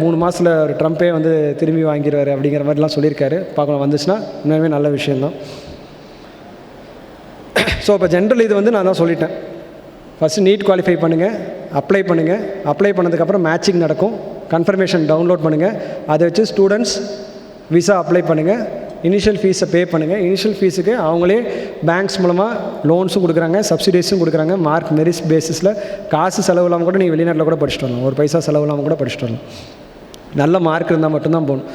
மூணு மாதத்தில் ஒரு ட்ரம்ப்பே வந்து திரும்பி வாங்கிடுவார் அப்படிங்கிற மாதிரிலாம் சொல்லியிருக்காரு. பார்க்கலாம் வந்துச்சுன்னா இன்னுமே நல்ல விஷயந்தான் ஸோ இப்போ ஜென்ரல் இது வந்து நான் தான் சொல்லிட்டேன். ஃபஸ்ட்டு நீட் குவாலிஃபை பண்ணுங்கள் அப்ளை பண்ணுங்கள் அப்ளை பண்ணதுக்கப்புறம் மேட்சிங் நடக்கும். கன்ஃபர்மேஷன் டவுன்லோட் பண்ணுங்கள் அதை வச்சு ஸ்டூடெண்ட்ஸ் விசா அப்ளை பண்ணுங்கள் இனிஷியல் ஃபீஸை பே பண்ணுங்கள் இனிஷியல் ஃபீஸுக்கு அவங்களே பேங்க்ஸ் மூலமாக லோன்ஸும் கொடுக்குறாங்க சப்சிடிஸும் கொடுக்குறாங்க. மார்க் மெரிஸ் பேசிஸில் காசு செலவு இல்லாமல் கூட நீங்கள் வெளிநாட்டில் கூட படிச்சுட்டு வரலாம். ஒரு பைசா செலவு இல்லாமல் கூட படிச்சுட்டு வரலாம். நல்ல மார்க் இருந்தால் மட்டும்தான் போகணும்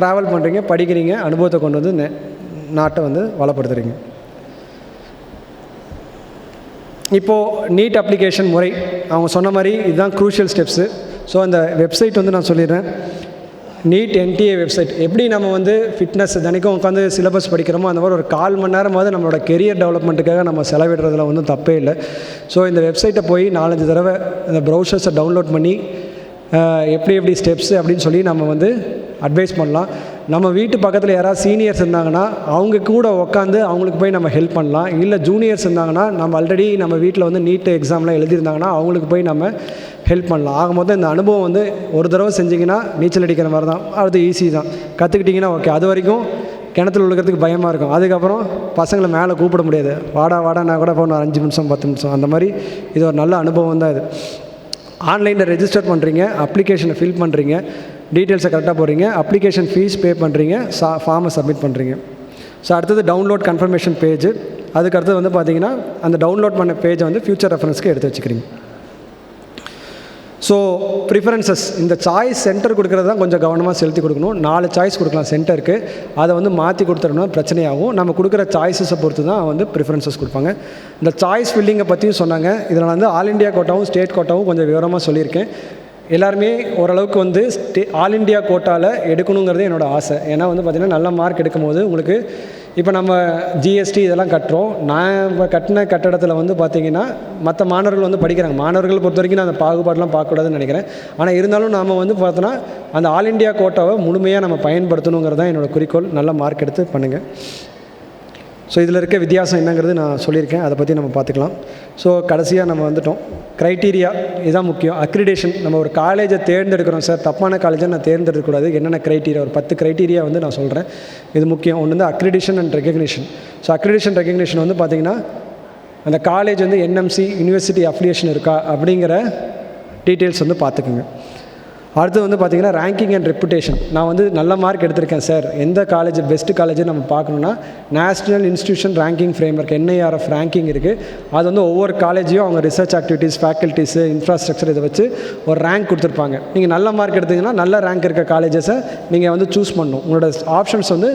ட்ராவல் பண்ணுறீங்க படிக்கிறீங்க அனுபவத்தை கொண்டு வந்து நெ- நாட்டை வந்து வளப்படுத்துறீங்க. இப்போது நீட் அப்ளிகேஷன் முறை. அவங்க சொன்ன மாதிரி இதுதான் க்ரூஷியல் ஸ்டெப்ஸு ஸோ அந்த வெப்சைட் வந்து நான் சொல்லிடுறேன். நீட் என்டிஏ வெப்சைட் எப்படி நம்ம வந்து ஃபிட்னஸ் தினைக்கும் உட்காந்து சிலபஸ் படிக்கிறோமோ அந்த மாதிரி ஒரு கால் மணி நேரமாவது நம்மளோட கெரியர் டெவலப்மெண்ட்டுக்காக நம்ம செலவிடுறதுல ஒன்றும் தப்பே இல்லை. ஸோ இந்த வெப்சைட்டை போய் நாலஞ்சு தடவை இந்த ப்ரௌசர்ஸை டவுன்லோட் பண்ணி எப்படி எப்படி ஸ்டெப்ஸ் அப்படின்னு சொல்லி நம்ம வந்து அட்வைஸ் பண்ணலாம். நம்ம வீட்டு பக்கத்தில் யாராவது சீனியர்ஸ் இருந்தாங்கன்னா அவங்க கூட உட்காந்து அவங்களுக்கு போய் நம்ம ஹெல்ப் பண்ணலாம். இல்லை ஜூனியர்ஸ் இருந்தாங்கன்னா நம்ம ஆல்ரெடி நம்ம வீட்டில் வந்து நீட் எக்ஸாம்லாம் எழுதியிருந்தாங்கன்னா அவங்களுக்கு போய் நம்ம ஹெல்ப் பண்ணலாம். ஆக மொத்தம் இந்த அனுபவம் வந்து ஒரு தடவை செஞ்சிங்கன்னா நீச்சல் அடிக்கிற மாதிரி தான் அது ஈஸி தான். கற்றுக்கிட்டிங்கன்னா ஓகே அது வரைக்கும் கிணத்துல விழுக்கிறதுக்கு பயமாக இருக்கும். அதுக்கப்புறம் பசங்களை மேலே கூப்பிட முடியாது. வாடா வாடானா கூட போகணும். அஞ்சு நிமிஷம் பத்து நிமிஷம். அந்த மாதிரி இது ஒரு நல்ல அனுபவம் தான் இது. ஆன்லைனில் ரெஜிஸ்டர் பண்ணுறீங்க அப்ளிகேஷனை ஃபில் பண்ணுறீங்க டீட்டெயில்ஸை கரெக்டாக போடுறீங்க. அப்ளிகேஷன் ஃபீஸ் பே பண்ணுறீங்க சா ஃபார்மை சப்மிட் பண்ணுறீங்க ஸோ அடுத்தது டவுன்லோட் கன்ஃபர்மேஷன் பேஜ் அதுக்கு அடுத்தது வந்து பார்த்தீங்கன்னா அந்த டவுன்லோட் பண்ண பேஜை வந்து ஃபியூச்சர் ரெஃபரன்ஸ்க்கு எடுத்து வச்சுக்கிறீங்க. ஸோ ப்ரிஃபரன்சஸ் இந்த சாய்ஸ் சென்டர் கொடுக்குறது தான் கொஞ்சம் கவனமாக செலுத்தி கொடுக்கணும். நாலு சாய்ஸ் கொடுக்கலாம் சென்டருக்கு அதை வந்து மாற்றி கொடுத்துட்டோம்னா பிரச்சனையாகும். நம்ம கொடுக்குற சாய்ஸஸை பொறுத்து தான் வந்து ப்ரிஃபரன்சஸ் கொடுப்பாங்க. இந்த சாய்ஸ் ஃபில்லிங்கை பற்றியும் சொன்னாங்க. இதில் வந்து ஆல் இண்டியா கோட்டாவும் ஸ்டேட் கோட்டாவும் கொஞ்சம் விவரமாக சொல்லியிருக்கேன். எல்லாருமே ஓரளவுக்கு வந்து ஸ்டே ஆல் இண்டியா கோட்டாவில் எடுக்கணுங்கிறது என்னோட ஆசை. ஏன்னா வந்து பார்த்திங்கன்னா நல்ல மார்க் எடுக்கும்போது உங்களுக்கு இப்போ நம்ம ஜிஎஸ்டி இதெல்லாம் கட்டுறோம். நான் இப்போ கட்டின கட்டடத்தில் வந்து பார்த்திங்கன்னா மற்ற மாணவர்கள் வந்து படிக்கிறாங்க. மாணவர்கள் பொறுத்த வரைக்கும் நான் அந்த பாகுபாடெலாம் பார்க்கக்கூடாதுன்னு நினைக்கிறேன். ஆனால் இருந்தாலும் நாம் வந்து பார்த்தோன்னா அந்த ஆல் இண்டியா கோட்டாவை முழுமையாக நம்ம பயன்படுத்தணுங்கிறது தான் என்னோட குறிக்கோள். நல்ல மார்க் எடுத்து பண்ணுங்கள் ஸோ இதில் இருக்க வித்தியாசம் என்னங்கிறது நான் சொல்லியிருக்கேன். அதை பற்றி நம்ம பார்த்துக்கலாம் ஸோ கடைசியாக நம்ம வந்துட்டோம். க்ரைட்டீரியா இதுதான் முக்கியம். அக்ரிடேஷன் நம்ம ஒரு காலேஜை தேர்ந்தெடுக்கிறோம் சார் தப்பான காலேஜை நான் தேர்ந்தெடுக்கக்கூடாது. என்னென்ன க்ரைட்டீரியா ஒரு பத்து க்ரைட்டீரியா வந்து நான் சொல்கிறேன் இது முக்கியம். ஒன்று வந்து accreditation and recognition so accreditation recognition வந்து பார்த்திங்கன்னா அந்த காலேஜ் வந்து என்எம்சி யூனிவர்சிட்டி அஃபிலியேஷன் இருக்கா? அப்படிங்கிற டீட்டெயில்ஸ் வந்து பார்த்துக்குங்க அடுத்து வந்து பார்த்திங்கன்னா ரேங்கிங் அண்ட் ரெப்புடேஷன் நான் வந்து நல்ல மார்க் எடுத்திருக்கேன் சார் எந்த காலேஜ் பெஸ்ட்டு காலேஜ் நம்ம பார்க்கணுன்னா national institution ranking framework NIRF ranking இருக்குது அது வந்து ஒவ்வொரு காலேஜையும் அவங்க ரிசர்ச் ஆக்டிவிட்டீஸ் ஃபேக்கல்ட்டிஸு இன்ஃப்ராஸ்ட்ரக்சர் இதை வச்சு ஒரு ரேங்க் கொடுத்துருப்பாங்க. நீங்கள் நல்ல மார்க் எடுத்தீங்கன்னா நல்ல ரேங்க் இருக்க காலேஜஸை நீங்கள் வந்து சூஸ் பண்ணணும். உங்களோட ஆப்ஷன்ஸ் வந்து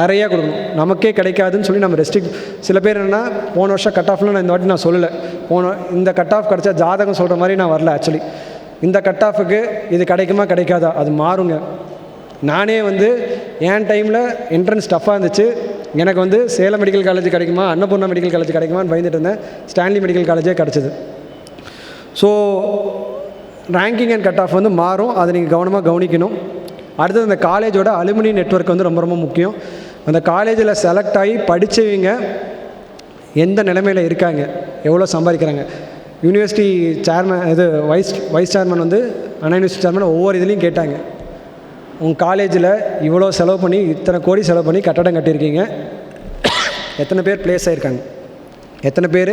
நிறையா கொடுக்கணும். நமக்கே கிடைக்காதுன்னு சொல்லி நம்ம ரெஸ்ட்ரிக்ட் சில பேர் என்னென்னா போன வருஷம் கட் ஆஃப்லாம் நான் இந்த வாட்டி நான் சொல்லலை. போன இந்த கட் ஆஃப் கிடச்சா ஜாதகம் சொல்கிற மாதிரி நான் வரல ஆக்சுவலி இந்த கட் ஆஃபுக்கு இது கிடைக்குமா கிடைக்காதா? அது மாறுங்க. நானே வந்து என் டைமில் என்ட்ரன்ஸ் டஃப்பாக இருந்துச்சு. எனக்கு வந்து சேலம் மெடிக்கல் காலேஜ் கிடைக்குமா அன்னபூர்ணா மெடிக்கல் காலேஜ் கிடைக்குமான்னு பயந்துட்டு இருந்தேன். ஸ்டான்லி மெடிக்கல் காலேஜே கிடச்சிது. So ranking and cut off வந்து மாறும். அதை நீங்கள் கவனமாக கவனிக்கணும். அடுத்தது அந்த காலேஜோட அலுமினி நெட்வொர்க் வந்து ரொம்ப ரொம்ப முக்கியம். அந்த காலேஜில் செலக்ட் ஆகி படித்தவங்க எந்த நிலைமையில் இருக்காங்க எவ்வளோ சம்பாதிக்கிறாங்க. யூனிவர்சிட்டி சேர்மன் இது வைஸ் வைஸ் சேர்மன் வந்து அண்ணா யூனிவர்சிட்டி சேர்மன் ஒவ்வொரு இதுலேயும் கேட்டாங்க. உங்கள் காலேஜில் இவ்வளோ செலவு பண்ணி இத்தனை கோடி செலவு பண்ணி கட்டடம் கட்டியிருக்கீங்க. எத்தனை பேர் ப்ளேஸ் ஆகிருக்காங்க எத்தனை பேர்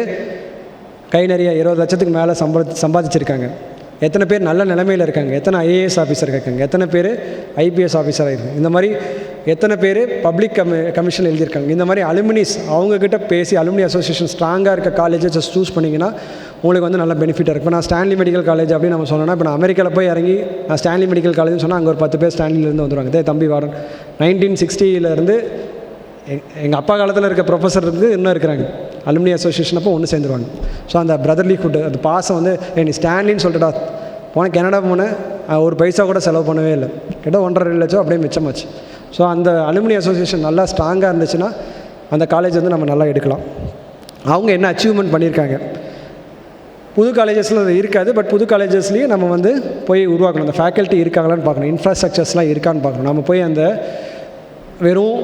கை நிறைய இருபது லட்சத்துக்கு மேலே சம்பாதி சம்பாதிச்சிருக்காங்க? எத்தனை பேர் நல்ல நிலைமையில் இருக்காங்க? எத்தனை ஐஏஎஸ் ஆஃபீஸர் இருக்காங்க? எத்தனை பேர் ஐபிஎஸ் ஆஃபீஸராக இருக்காங்க இந்த மாதிரி எத்தனை பேர் பப்ளிக் கமி கமிஷன் எழுதியிருக்காங்க. இந்த மாதிரி அலுமினிஸ் அவங்கக்கிட்ட பேசி அலுமினி அசோசியேஷன் ஸ்ட்ராங்காக இருக்க காலேஜை ஜஸ்ட் சூஸ் பண்ணிங்கன்னா உங்களுக்கு வந்து நல்ல பெனிஃபிட்டாக இருக்கும். இப்போ நான் ஸ்டான்லி மெடிக்கல் காலேஜ் அப்படின்னு நம்ம சொன்னோன்னா இப்போ நான் அமெரிக்காவில் போய் இறங்கி நான் ஸ்டான்லி மெடிக்கல் காலேஜ்னு சொன்னால் அங்கே ஒரு பத்து பேர் ஸ்டான்லிலேருந்து வந்துடுவாங்க இதே தம்பி வாரன். நைன்டீன் சிக்ஸ்டியிலேருந்து எங்கள் அப்பா காலத்தில் இருக்க ப்ரொஃபஸர் இருந்து இன்னும் இருக்கிறாங்க. அலுமினி அசோசியேஷன் அப்போ ஒன்று சேர்ந்துருவாங்க. ஸோ அந்த பிரதர்லிஹுட் அந்த பாசம் வந்து நீ ஸ்டான்லின்னு சொல்லிட்டா போனேன் கனடா போனேன் ஒரு பைசா கூட செலவு பண்ணவே இல்லை. கிட்ட ஒன்றரை லட்சம் அப்படியே மிச்சமாச்சு. ஸோ அந்த அலுமினி அசோசியேஷன் நல்லா ஸ்ட்ராங்காக இருந்துச்சுன்னா அந்த காலேஜ் வந்து நம்ம நல்லா எடுக்கலாம். அவங்க என்ன அச்சீவ்மெண்ட் பண்ணியிருக்காங்க? புது காலேஜஸில் அது இருக்காது பட் புது காலேஜஸ்லேயும் நம்ம வந்து போய் உருவாக்கணும். அந்த ஃபேக்கல்ட்டி இருக்காங்களான்னு பார்க்கணும். இன்ஃப்ராஸ்ட்ரக்சர்ஸ்லாம் இருக்கான்னு பார்க்கணும். நம்ம போய் அந்த வெறும்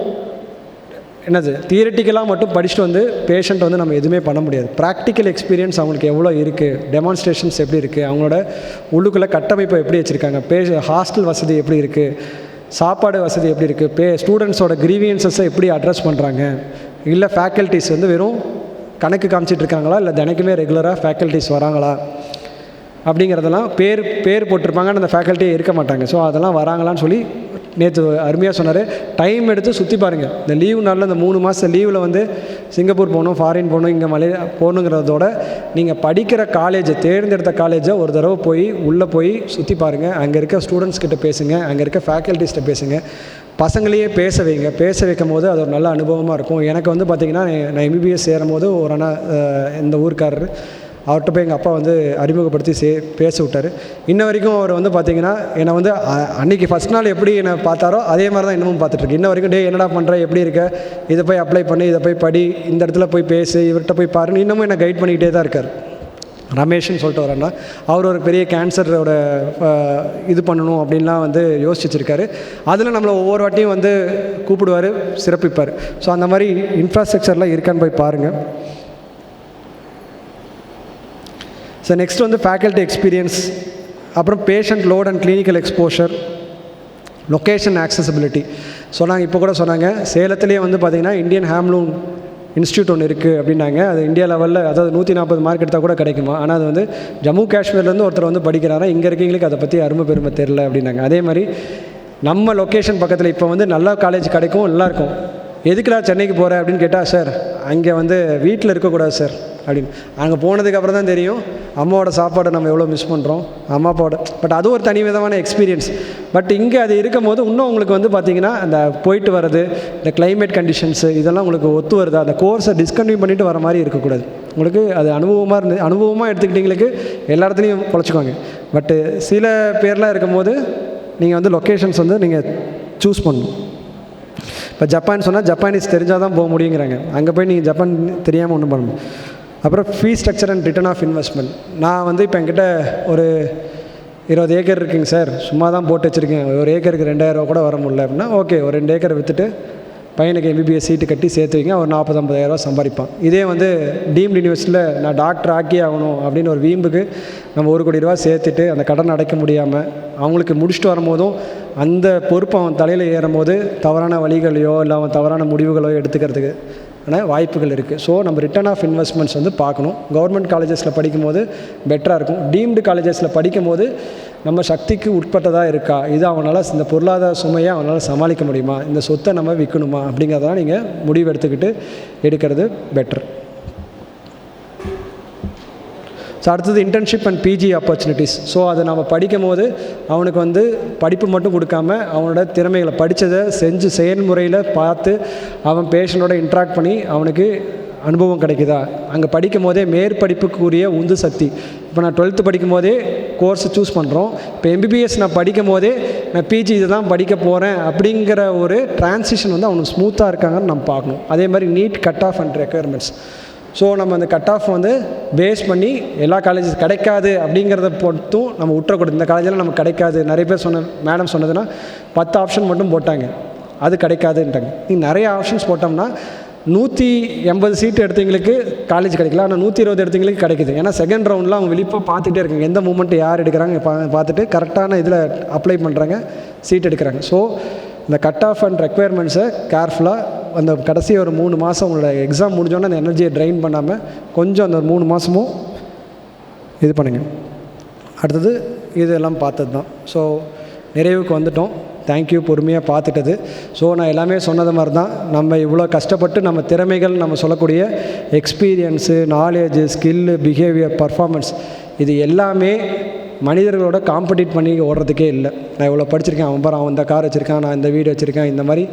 என்னது தியரட்டிக்கலாக மட்டும் படிச்சுட்டு வந்து பேஷண்ட் வந்து நம்ம எதுவுமே பண்ண முடியாது. ப்ராக்டிக்கல் எக்ஸ்பீரியன்ஸ் அவங்களுக்கு எவ்வளோ இருக்குது டெமான்ஸ்ட்ரேஷன்ஸ் எப்படி இருக்குது அவங்களோட உள்ளுக்குள்ளே கட்டமைப்பை எப்படி வச்சுருக்காங்க? பே ஹாஸ்டல் வசதி எப்படி இருக்குது சாப்பாடு வசதி எப்படி இருக்குது பே ஸ்டூடெண்ட்ஸோட கிரீவியன்சஸை எப்படி அட்ரஸ் பண்ணுறாங்க இல்லை ஃபேக்கல்ட்டிஸ் வந்து வெறும் கணக்கு காமிச்சிட்டு இருக்காங்களா? இல்லை தினைக்குமே ரெகுலராக ஃபேக்கல்ட்டிஸ் வராங்களா? அப்படிங்கிறதெல்லாம் பேர் பேர் போட்டிருப்பாங்க அந்த ஃபேக்கல்ட்டியே இருக்க மாட்டாங்க. ஸோ அதெல்லாம் வராங்களான்னு சொல்லி நேற்று அருமையாக சொன்னார். டைம் எடுத்து சுற்றி பாருங்கள் இந்த லீவு நாளில் இந்த மூணு மாதம் லீவில் வந்து சிங்கப்பூர் போகணும் ஃபாரின் போகணும் இங்கே மலை போகணுங்கிறதோட நீங்கள் படிக்கிற காலேஜை தேர்ந்தெடுத்த காலேஜை ஒரு தடவை போய் உள்ளே போய் சுற்றி பாருங்கள் அங்கே இருக்க ஸ்டூடெண்ட்ஸ் கிட்ட பேசுங்க. அங்கே இருக்க ஃபேக்கல்ட்டிஸ்கிட்ட பேசுங்க. பசங்களையே பேச வைங்க. பேச வைக்கும் போது அது ஒரு நல்ல அனுபவமாக இருக்கும். எனக்கு வந்து பார்த்திங்கன்னா நான் எம்பிபிஎஸ் சேரும் போது ஒரு அண்ணா இந்த ஊர்க்காரர் அவர்கிட்ட போய் எங்கள் அப்பா வந்து அறிமுகப்படுத்தி சே பேச விட்டார் இன்ன வரைக்கும் அவர் வந்து பார்த்தீங்கன்னா என்னை வந்து அன்றைக்கி ஃபஸ்ட் நாள் எப்படி என்னை பார்த்தாரோ அதே மாதிரி தான் இன்னமும் பார்த்துட்ருக்கு இன்ன வரைக்கும் டே என்னடா பண்ணுற எப்படி இருக்க? இதை போய் அப்ளை பண்ணி இதை போய் படி இந்த இடத்துல போய் பேசு இவர்கிட்ட போய் பாருன்னு இன்னமும் என்னை கைட் பண்ணிக்கிட்டே தான் இருக்கார். ரமேஷ்னு சொல்லிட்டு வரேன்னா அவர் ஒரு பெரிய கேன்சரோட இது பண்ணணும் அப்படின்லாம் வந்து யோசிச்சிருக்காரு. அதில் நம்மளை ஒவ்வொரு வாட்டியும் வந்து கூப்பிடுவார் சிறப்பிப்பார். ஸோ அந்த மாதிரி இன்ஃப்ராஸ்ட்ரக்சர்லாம் இருக்கான்னு போய் பாருங்கள் ஸோ நெக்ஸ்ட் வந்து ஃபேக்கல்ட்டி எக்ஸ்பீரியன்ஸ் அப்புறம் patient load and clinical exposure location accessibility சொன்னாங்க இப்போ கூட சொன்னாங்க சேலத்துலேயே வந்து பார்த்திங்கன்னா இந்தியன் ஹேம்லூன் இன்ஸ்டியூட் ஒன்று இருக்குது அப்படின்னாங்க. அது இந்தியா லெவலில் அதாவது நூற்றி நாற்பது மார்க் எடுத்தால் கூட கிடைக்குமா? ஆனால் அது வந்து ஜம்மு காஷ்மீர்லேருந்து ஒருத்தர் வந்து படிக்கிறாரா? இங்கே இருக்கீங்களுக்கு அதை பற்றி அருமை பெருமை தெரில அப்படின்னாங்க. அதே மாதிரி நம்ம லொக்கேஷன் பக்கத்தில் இப்போ வந்து நல்ல காலேஜ் கிடைக்கும் நல்லாயிருக்கும் எதுக்குடா சென்னைக்கு போகிற அப்படின்னு கேட்டால் சார் அங்கே வந்து வீட்டில் இருக்கக்கூடாது சார். அப்படின்னு. அங்கே போனதுக்கப்புறம் தான் தெரியும் அம்மாவோட சாப்பாடை நம்ம எவ்வளோ மிஸ் பண்ணுறோம் அம்மா அப்பாவோட பட் அது ஒரு தனி விதமான எக்ஸ்பீரியன்ஸ் பட் இங்கே அது இருக்கும் போது இன்னும் உங்களுக்கு வந்து பார்த்திங்கன்னா அந்த போயிட்டு வர்றது இந்த கிளைமேட் கண்டிஷன்ஸு இதெல்லாம் உங்களுக்கு ஒத்து வருது? அந்த கோர்ஸை டிஸ்கன்டினியூ பண்ணிட்டு வர மாதிரி இருக்கக்கூடாது. உங்களுக்கு அது அனுபவமாக இருந்து அனுபவமாக எடுத்துக்கிட்டீங்களுக்கு எல்லா இடத்துலையும் பொழைச்சிக்குவாங்க. பட்டு சில பேர்லாம் இருக்கும்போது நீங்கள் வந்து லொக்கேஷன்ஸ் வந்து நீங்கள் சூஸ் பண்ணணும். இப்போ ஜப்பான் சொன்னால் ஜப்பானீஸ் தெரிஞ்சால் தான் போக முடியுங்கிறாங்க. அங்கே போய் நீங்கள் ஜப்பான் தெரியாமல் ஒன்றும் பண்ணணும் அப்புறம் fees structure and return of investment நான் வந்து இப்போ என்கிட்ட ஒரு இருபது ஏக்கர் இருக்குங்க சார் சும்மா தான் போட்டு வச்சுருக்கேன். ஒரு ஏக்கருக்கு ரெண்டாயிரரூவா கூட வர முடியல அப்படின்னா ஓகே ஒரு ரெண்டு ஏக்கரை விற்றுட்டு பையனுக்கு எம்பிபிஎஸ் சீட்டு கட்டி சேர்த்து வைங்க. ஒரு நாற்பது ஐம்பதாயிரரூவா சம்பாதிப்பான். இதே வந்து டீம்டு யூனிவர்சிட்டியில் நான் டாக்டர் ஆக்கி ஆகணும் அப்படின்னு ஒரு வீம்புக்கு நம்ம ஒரு கோடி ரூபா சேர்த்துட்டு அந்த கடன் அடைக்க முடியாமல் அவங்களுக்கு முடிச்சுட்டு வரும்போதும் அந்த பொறுப்பு அவன் தலையில் ஏறும்போது தவறான வழிகளையோ இல்லை அவன் தவறான முடிவுகளோ எடுத்துக்கிறதுக்கு வாய்ப்புகள் இருக்குது ஸோ நம்ம ரிட்டர்ன் ஆஃப் இன்வெஸ்ட்மெண்ட்ஸ் வந்து பார்க்கணும். கவர்மெண்ட் காலேஜஸில் படிக்கும்போது பெட்டராக இருக்கும். டீம்டு காலேஜஸில் படிக்கும்போது நம்ம சக்திக்கு உட்பட்டதாக இருக்கா? இது அவனால் இந்த பொருளாதார சுமையை அவனால் சமாளிக்க முடியுமா? இந்த சொத்தை நம்ம விற்கணுமா அப்படிங்கிறதெல்லாம் நீங்கள் முடிவு எடுத்துக்கிட்டு எடுக்கிறது பெட்டர் ஸோ அடுத்தது internship and PG opportunities so அதை நம்ம படிக்கும் போது அவனுக்கு வந்து படிப்பு மட்டும் கொடுக்காம அவனோட திறமைகளை படித்ததை செஞ்சு செயல்முறையில் பார்த்து அவன் பேஷண்டோட இன்ட்ராக்ட் பண்ணி அவனுக்கு அனுபவம் கிடைக்குதா? அங்கே படிக்கும் போதே மேற்படிப்புக்குரிய உந்து சக்தி. இப்போ நான் டுவெல்த்து படிக்கும் போதே கோர்ஸ் சூஸ் பண்ணுறோம் இப்போ எம்பிபிஎஸ் நான் படிக்கும் போதே நான் பிஜி இதை தான் படிக்க போகிறேன் அப்படிங்கிற ஒரு டிரான்சிஷன் வந்து அவனுக்கு ஸ்மூத்தாக இருக்காங்கன்னு நம்ம பார்க்கணும். அதே மாதிரி NEET cut off and requirements so நம்ம அந்த கட் ஆஃப் வந்து பேஸ் பண்ணி எல்லா காலேஜஸ் கிடைக்காது அப்படிங்கிறத பொறுத்தும் நம்ம விட்டுறக்கூடாது இந்த காலேஜில் நமக்கு கிடைக்காது. நிறைய பேர் சொன்ன மேடம் சொன்னதுன்னா பத்து ஆப்ஷன் மட்டும் போட்டாங்க. அது கிடைக்காதுன்ட்டாங்க. நீங்கள் நிறைய ஆப்ஷன்ஸ் போட்டோம்னா நூற்றி எண்பது சீட்டு எடுத்தவங்களுக்கு காலேஜ் கிடைக்கல. ஆனால் நூற்றி இருபது எடுத்தவங்களுக்கு கிடைக்குது. ஏன்னா செகண்ட் ரவுண்டில் அவங்க விழிப்பாக பார்த்துட்டே இருக்காங்க. எந்த மூமெண்ட் யார் எடுக்கிறாங்க பா பார்த்துட்டு கரெக்டான இதில் அப்ளை பண்ணுறாங்க சீட் எடுக்கிறாங்க. ஸோ இந்த கட் ஆஃப் அண்ட் ரெக்குயர்மெண்ட்ஸை கேர்ஃபுல்லாக அந்த கடைசி ஒரு மூணு மாதம் உங்களோட எக்ஸாம் முடிஞ்சோன்னே அந்த எனர்ஜியை ட்ரைன் பண்ணாமல் கொஞ்சம் அந்த மூணு மாதமும் இது பண்ணுங்கள் அடுத்தது இதெல்லாம் பார்த்தது தான் ஸோ நிறைவுக்கு வந்துட்டோம். தேங்க்யூ பொறுமையாக பார்த்துட்டது. ஸோ நான் எல்லாமே சொன்னது மாதிரி தான் நம்ம இவ்வளோ கஷ்டப்பட்டு நம்ம திறமைகள் நம்ம சொல்லக்கூடிய experience knowledge skill behaviour performance இது எல்லாமே மனிதர்களோட காம்படிட் பண்ணி ஓடுறதுக்கே இல்லை. நான் இவ்வளோ படிச்சிருக்கேன். அவன் பாரு அவன் இந்த கார் வச்சுருக்கான் நான் இந்த வீடு வச்சுருக்கேன் இந்த மாதிரி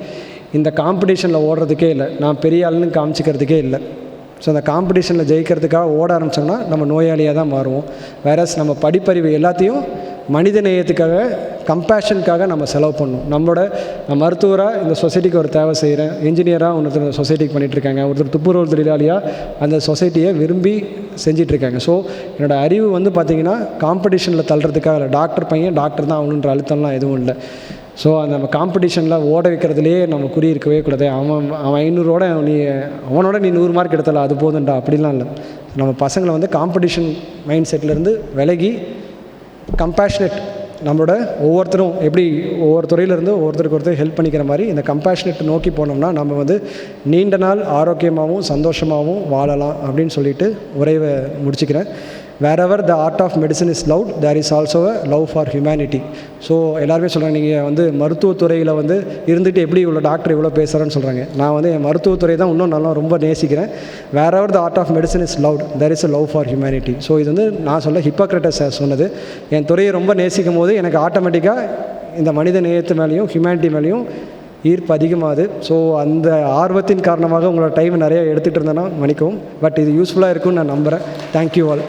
இந்த காம்படிஷனில் ஓடுறதுக்கே இல்லை. நான் பெரிய ஆளுன்னு காமிச்சிக்கிறதுக்கே இல்லை. ஸோ அந்த காம்படிஷனில் ஜெயிக்கிறதுக்காக ஓட ஆரம்பித்தோம்னா நம்ம நோயாளியாக தான் மாறுவோம். வேறஸ் நம்ம படிப்பறிவு எல்லாத்தையும் மனித நேயத்துக்காக கம்பேஷனுக்காக நம்ம செலவு பண்ணணும். நம்மளோட நான் மருத்துவராக இந்த சொசைட்டிக்கு ஒரு தேவை செய்கிறேன் இன்ஜினியராக ஒருத்தர் சொசைட்டிக்கு பண்ணிகிட்ருக்காங்க ஒருத்தர் துப்புரவு தொழிலாளியாக அந்த சொசைட்டியை விரும்பி செஞ்சிட்ருக்காங்க ஸோ என்னோடய அறிவு வந்து பார்த்திங்கன்னா காம்படிஷனில் தள்ளுறதுக்காக இல்லை. டாக்டர் பையன் டாக்டர் தான் ஆகணுன்ற அழுத்தம்லாம் எதுவும் இல்லை. ஸோ அந்த நம்ம காம்படிஷனில் ஓட வைக்கிறதுலேயே நம்ம குறி இருக்கவே கூடாது. அவன் அவன் ஐநூறோட நீ அவனோட நீ நூறு மார்க் எடுத்தல அது போதும்டா அப்படிலாம் இல்லை. நம்ம பசங்களை வந்து காம்படிஷன் மைண்ட் செட்லேருந்து விலகி கம்பேஷனேட் நம்மளோட ஒவ்வொருத்தரும் எப்படி ஒவ்வொரு துறையிலேருந்து ஒவ்வொருத்தருக்கு ஒருத்தர் ஹெல்ப் பண்ணிக்கிற மாதிரி இந்த கம்பேஷனட் நோக்கி போனோம்னா நம்ம வந்து நீண்ட நாள் ஆரோக்கியமாகவும் சந்தோஷமாகவும் வாழலாம் அப்படின்னு சொல்லிட்டு உரையை முடிச்சுக்கிறேன். Wherever the art of medicine is love there is also a love for humanity so எல்லாருமே சொல்கிறாங்க நீங்கள் வந்து மருத்துவத்துறையில் வந்து இருந்துட்டு எப்படி இவ்வளோ டாக்டர் இவ்வளோ பேசுகிறேன்னு சொல்கிறாங்க நான் வந்து என் மருத்துவத்துறை தான் இன்னும் நல்லா ரொம்ப நேசிக்கிறேன். Wherever the art of medicine is love there is a love for humanity so இது வந்து நான் சொல்ல ஹிப்போக்ரட்டஸ் சொன்னது. என் துறையை ரொம்ப நேசிக்கும் போது எனக்கு ஆட்டோமேட்டிக்காக இந்த மனித நேயத்து மேலேயும் ஹியூமனிட்டி மேலேயும் ஈர்ப்பு அதிகமாகுது. ஸோ அந்த ஆர்வத்தின் காரணமாக உங்களோட டைம் நிறைய எடுத்துகிட்டு இருந்தேன்னா மன்னிக்கவும். பட் இது யூஸ்ஃபுல்லாக இருக்கும்னு நான் நம்புகிறேன் தேங்க்யூ ஆல்